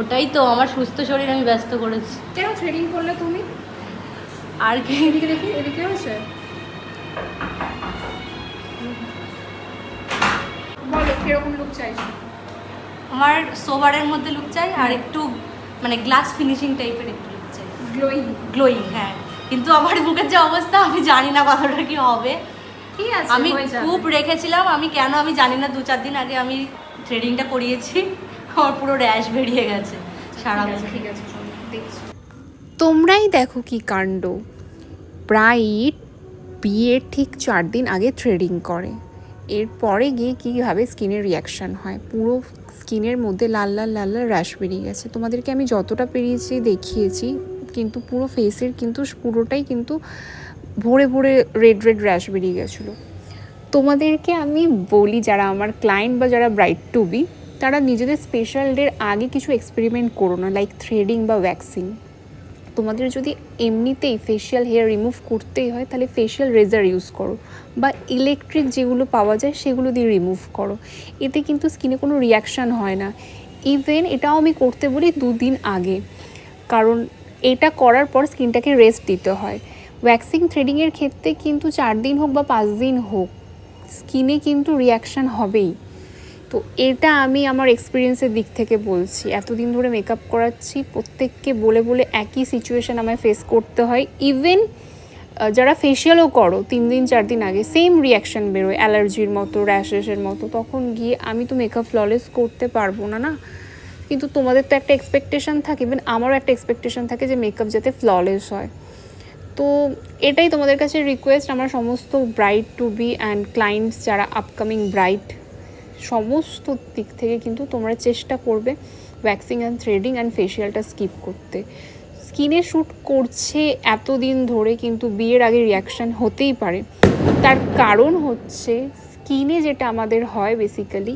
ওটাই তো আমার সুস্থ শরীর আমি ব্যস্ত করেছি। কেন থ্রেডিং করলে তুমি? আর কি এদিকে দেখি? এদিকে হয়েছে? বলো কীরকম লুক চাইছো আমার সোভারের মধ্যে লুক চাই আর একটু মানে গ্লাস ফিনিশিং টাইপের একটু লুক চাই। গ্লোয়িং গ্লোয়িং হ্যাঁ। কিন্তু আমার মুখের যে অবস্থা আমি জানি না কতটা কি হবে। ঠিক আছে আমি খুব রেখেছিলাম আমি কেন আমি জানি না দু চার দিন আগে আমি থ্রেডিংটা করিয়েছি। আমার পুরো র্যাশ বেরিয়ে গেছে। সারা ঠিক আছে, ঠিক আছে তোমরাই দেখো কি কাণ্ড। ব্রাইট বিয়ের ঠিক চার দিন আগে থ্রেডিং করে। এরপরে গিয়ে কীভাবে স্কিনের রিয়াকশান হয়। পুরো স্কিনের মধ্যে লাল লাল লাল লাল র্যাশ বেরিয়ে গেছে। তোমাদেরকে আমি যতটা পেরিয়েছি দেখিয়েছি কিন্তু পুরো ফেসের কিন্তু পুরোটাই কিন্তু ভরে ভরে রেড রেড র্যাশ বেরিয়ে গেছিল। তোমাদেরকে আমি বলি যারা আমার ক্লায়েন্ট বা যারা ব্রাইট টু বি তারা নিজেদের স্পেশাল ডের আগে কিছু এক্সপেরিমেন্ট করো না লাইক থ্রেডিং বা ওয়্যাক্সিং তোমাদের যদি এমনিতেই ফেশিয়াল হেয়ার রিমুভ করতেই হয়, তাহলে ফেশিয়াল রেজার ইউজ করো বা ইলেকট্রিক যেগুলো পাওয়া যায়, সেগুলো দিয়ে রিমুভ করো। এতে কিন্তু স্কিনে কোনো রিয়াকশান হয় না। ইভেন এটাও আমি করতে বলি দুদিন আগে। কারণ এটা করার পর স্কিনটাকে রেস্ট দিতে হয়। ওয়্যাক্সিং থ্রেডিংয়ের ক্ষেত্রে কিন্তু চার দিন হোক বা পাঁচ দিন হোক স্কিনে কিন্তু রিয়াকশান হবেই। তো এটা আমি আমার এক্সপিরিয়েন্সের দিক থেকে বলছি। এতদিন ধরে মেকআপ করাচ্ছি, প্রত্যেককে বলে বলে একই সিচুয়েশান আমায় ফেস করতে হয়। ইভেন যারা ফেশিয়ালও করো, তিন দিন, চার দিন আগে সেম রিয়াকশান বেরোয় অ্যালার্জির মতো র্যাশেসের মতো। তখন গিয়ে আমি তো মেকআপ ফ্ললেস করতে পারব না না? কিন্তু তোমাদের তো একটা এক্সপেকটেশন থাকে ইভেন আমারও একটা এক্সপেকটেশান থাকে যে মেকআপ যাতে ফ্ললেস হয়। তো এটাই তোমাদের কাছে রিকোয়েস্ট আমার সমস্ত bride to be and clients যারা আপকামিং ব্রাইট সমস্ত দিক থেকে কিন্তু তোমরা চেষ্টা করবে ওয়্যাক্সিং অ্যান্ড থ্রেডিং অ্যান্ড ফেশিয়ালটা স্কিপ করতে। স্কিনে শ্যুট করছে এতদিন ধরে কিন্তু বিয়ের আগে রিয়াকশান হতেই পারে। তার কারণ হচ্ছে স্কিনে যেটা আমাদের হয় বেসিক্যালি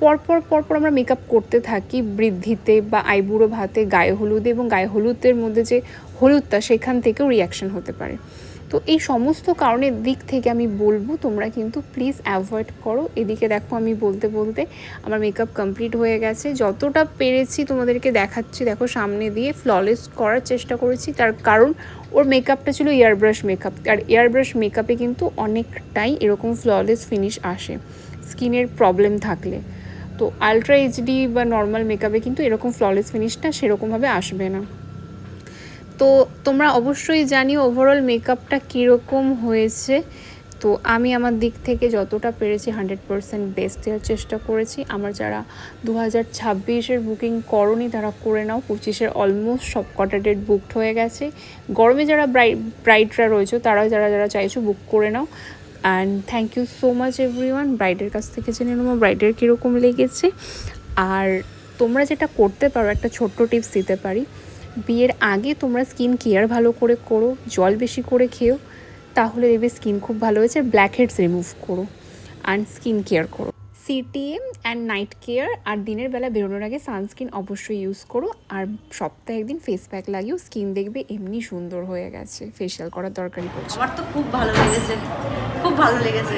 পরপর পরপর আমরা মেকআপ করতে থাকি বৃদ্ধিতে বা আইবুড়ো ভাতে, গায়ে হলুদে এবং গায়ে হলুদের মধ্যে যে হলুদটা সেখান থেকেও রিয়াকশন হতে পারে। তো এই সমস্ত কারণের দিক থেকে আমি বলব, তোমরা কিন্তু প্লিজ অ্যাভয়েড করো। এদিকে দেখো আমি বলতে বলতে আমার মেকআপ কমপ্লিট হয়ে গেছে। যতটা পেরেছি তোমাদেরকে দেখাচ্ছি, দেখো সামনে দিয়ে ফ্ললেস করার চেষ্টা করেছি। তার কারণ ওর মেকআপটা ছিল এয়ার ব্রাশ মেকআপ আর এয়ার ব্রাশ মেকআপে কিন্তু অনেকটাই এরকম ফ্ললেস ফিনিশ আসে। স্কিনের প্রবলেম থাকলে। তো আলট্রা এইচডি বা নর্মাল মেকআপে কিন্তু এরকম ফ্ললেস ফিনিশটা সেরকমভাবে আসবে না। তো তোমরা অবশ্যই জানিও ওভারঅল মেকআপটা কীরকম হয়েছে। তো আমি আমার দিক থেকে যতটা পেরেছি হান্ড্রেড পারসেন্ট বেস্ট দেওয়ার চেষ্টা করেছি। আমার যারা দু হাজার ছাব্বিশের বুকিং করনি তারা করে নাও। পঁচিশের অলমোস্ট সব কটা ডেট বুকড হয়ে গেছে। গরমে যারা ব্রাই ব্রাইডরা রয়েছে, তারা যারা যারা চাইছো বুক করে নাও। And thank you so much every one ব্রাইডের কাছ থেকে জেনে নেব ব্রাইডের কীরকম লেগেছে। আর তোমরা যেটা করতে পারো, একটা ছোট্ট টিপস দিতে পারি। বিয়ের আগে তোমরা স্কিন কেয়ার ভালো করে করো, জল বেশি করে খেও। তাহলে দেখবে স্কিন খুব ভালো হয়েছে ব্ল্যাক হেডস রিমুভ করো। অ্যান্ড স্কিন কেয়ার করো। সিটিএম অ্যান্ড নাইট কেয়ার আর দিনের বেলা বেরোনোর আগে সানস্ক্রিন অবশ্যই ইউজ করো। আর সপ্তাহে একদিন ফেস প্যাক লাগিয়েও স্কিন দেখবে এমনি সুন্দর হয়ে গেছে। ফেশিয়াল করার দরকারই পড়ছে। আমার তো খুব ভালো লেগেছে। খুব ভালো লেগেছে।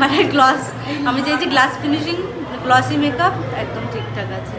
মানে গ্লস আমি চাইছি গ্লাস ফিনিশিং গ্লসি মেকআপ একদম ঠিকঠাক আছে।